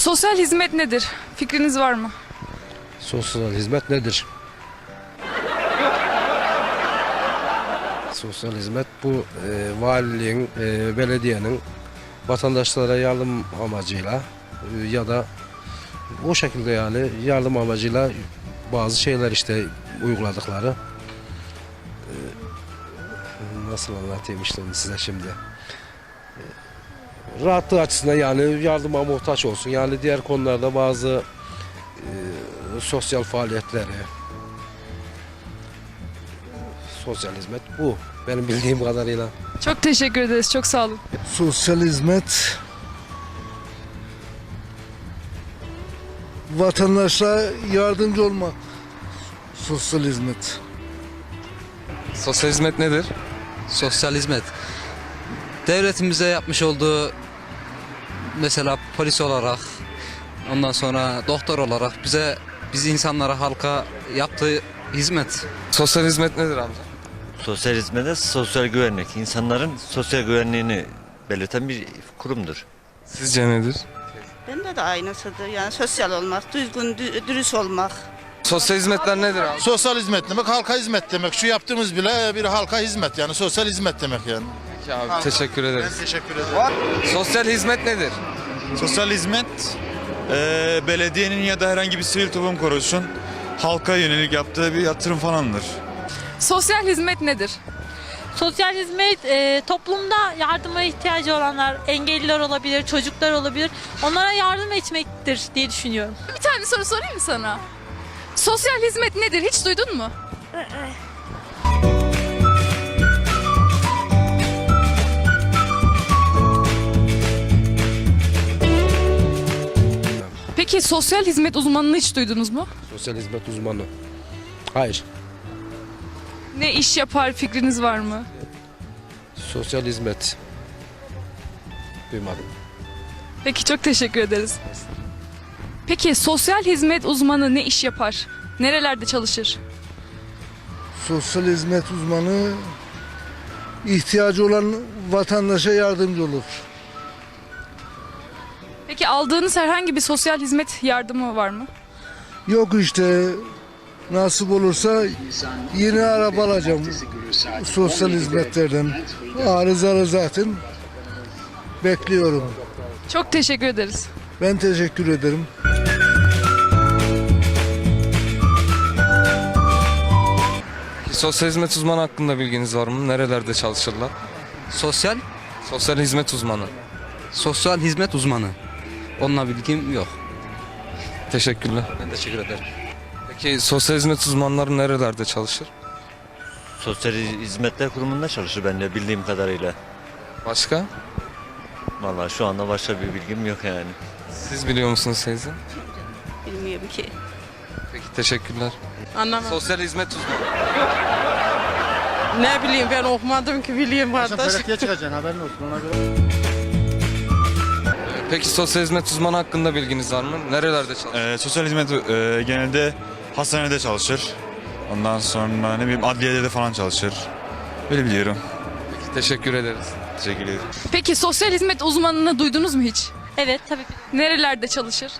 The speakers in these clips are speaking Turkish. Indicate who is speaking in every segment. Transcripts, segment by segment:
Speaker 1: Sosyal hizmet nedir? Fikriniz var mı?
Speaker 2: Sosyal hizmet nedir? Sosyal hizmet bu e, valiliğin, e, belediyenin vatandaşlara yardım amacıyla e, ya da o şekilde yani yardım amacıyla bazı şeyler işte uyguladıkları. E, nasıl anlatayım işte size şimdi. E, rahatlığı açısından yani yardıma muhtaç olsun. Yani diğer konularda bazı sosyal faaliyetleri, sosyal hizmet bu. Benim bildiğim kadarıyla.
Speaker 1: Çok teşekkür ederiz. Çok sağ olun.
Speaker 3: Sosyal hizmet vatandaşa yardımcı olmak. Sosyal hizmet.
Speaker 4: Sosyal hizmet nedir?
Speaker 5: Sosyal hizmet. Devletin bize yapmış olduğu mesela polis olarak ondan sonra doktor olarak bize biz insanlara halka yaptığı hizmet.
Speaker 4: Sosyal hizmet nedir amca?
Speaker 6: Sosyal hizmete sosyal güvenlik. insanların sosyal güvenliğini belirten bir kurumdur.
Speaker 4: Sizce nedir?
Speaker 7: Bende de aynısıdır. Yani sosyal olmak, düzgün, dü- dürüst olmak.
Speaker 4: Sosyal hizmetler nedir abi?
Speaker 8: Sosyal hizmet demek halka hizmet demek. Şu yaptığımız bile bir halka hizmet yani sosyal hizmet demek yani.
Speaker 4: Abi teşekkür ederiz.
Speaker 8: Teşekkür ederim.
Speaker 4: Sosyal hizmet nedir?
Speaker 9: Sosyal hizmet eee, belediyenin ya da herhangi bir sivil toplum kuruluşun halka yönelik yaptığı bir yatırım falandır.
Speaker 1: Sosyal hizmet nedir?
Speaker 10: Sosyal hizmet e, toplumda yardıma ihtiyacı olanlar, engelliler olabilir, çocuklar olabilir. Onlara yardım etmektir diye düşünüyorum.
Speaker 1: Bir tane soru sorayım mı sana? Sosyal hizmet nedir? Hiç duydun mu? Peki sosyal hizmet uzmanını hiç duydunuz mu?
Speaker 2: Sosyal hizmet uzmanı. Hayır.
Speaker 1: Ne iş yapar fikriniz var mı?
Speaker 2: Sosyal hizmet. Duymadım.
Speaker 1: Peki çok teşekkür ederiz. Peki sosyal hizmet uzmanı ne iş yapar? Nerelerde çalışır?
Speaker 3: Sosyal hizmet uzmanı ihtiyacı olan vatandaşa yardımcı olur.
Speaker 1: Aldığınız herhangi bir sosyal hizmet yardımı var mı?
Speaker 3: Yok işte nasip olursa yeni araba alacağım sosyal hizmetlerden. Arızalı zaten bekliyorum.
Speaker 1: Çok teşekkür ederiz.
Speaker 3: Ben teşekkür ederim.
Speaker 4: Sosyal hizmet uzmanı hakkında bilginiz var mı? Nerelerde çalışırlar?
Speaker 5: Sosyal
Speaker 4: Sosyal hizmet uzmanı.
Speaker 5: sosyal hizmet uzmanı. Onunla bilgim yok.
Speaker 4: Teşekkürler.
Speaker 5: Ben teşekkür ederim.
Speaker 4: Peki sosyal hizmet uzmanları nerelerde çalışır?
Speaker 6: Sosyal Hizmetler Kurumu'nda çalışır ben de bildiğim kadarıyla.
Speaker 4: Başka?
Speaker 6: Vallahi şu anda başka bir bilgim yok yani.
Speaker 4: Siz biliyor musunuz teyze?
Speaker 7: Bilmiyorum ki.
Speaker 4: Peki teşekkürler.
Speaker 11: Anlamadım.
Speaker 4: Sosyal hizmet uzmanı.
Speaker 11: Ne bileyim ben okumadım ki bileyim kardeş.
Speaker 8: çıkacaksın haberin olsun ona göre.
Speaker 4: Peki sosyal hizmet uzmanı hakkında bilginiz var mı? Nerelerde çalışır?
Speaker 9: Eee, sosyal hizmet eee, genelde hastanede çalışır. Ondan sonra ne bileyim adliyede de falan çalışır. Böyle biliyorum.
Speaker 4: Peki teşekkür ederiz.
Speaker 9: Teşekkür ederim.
Speaker 1: Peki sosyal hizmet uzmanını duydunuz mu hiç?
Speaker 10: Evet tabii ki.
Speaker 1: Nerelerde çalışır?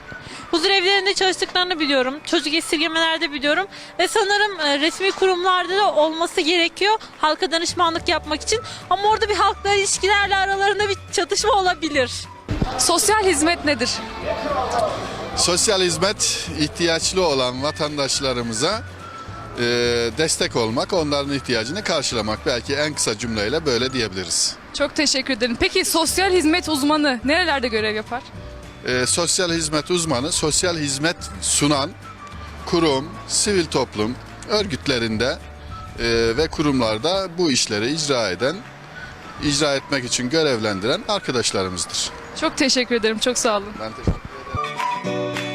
Speaker 10: Huzur evlerinde çalıştıklarını biliyorum. Çocuk esirgemelerde biliyorum. Ve sanırım e, resmi kurumlarda da olması gerekiyor halka danışmanlık yapmak için. Ama orada bir halkla ilişkilerle aralarında bir çatışma olabilir.
Speaker 1: Sosyal hizmet nedir?
Speaker 8: Sosyal hizmet ihtiyaçlı olan vatandaşlarımıza e, destek olmak, onların ihtiyacını karşılamak. Belki en kısa cümleyle böyle diyebiliriz.
Speaker 1: Çok teşekkür ederim. Peki sosyal hizmet uzmanı nerelerde görev yapar?
Speaker 8: E, sosyal hizmet uzmanı, sosyal hizmet sunan kurum, sivil toplum örgütlerinde e, ve kurumlarda bu işleri icra eden, icra etmek için görevlendiren arkadaşlarımızdır.
Speaker 1: Çok teşekkür ederim. Çok sağ olun.
Speaker 8: Ben teşekkür ederim.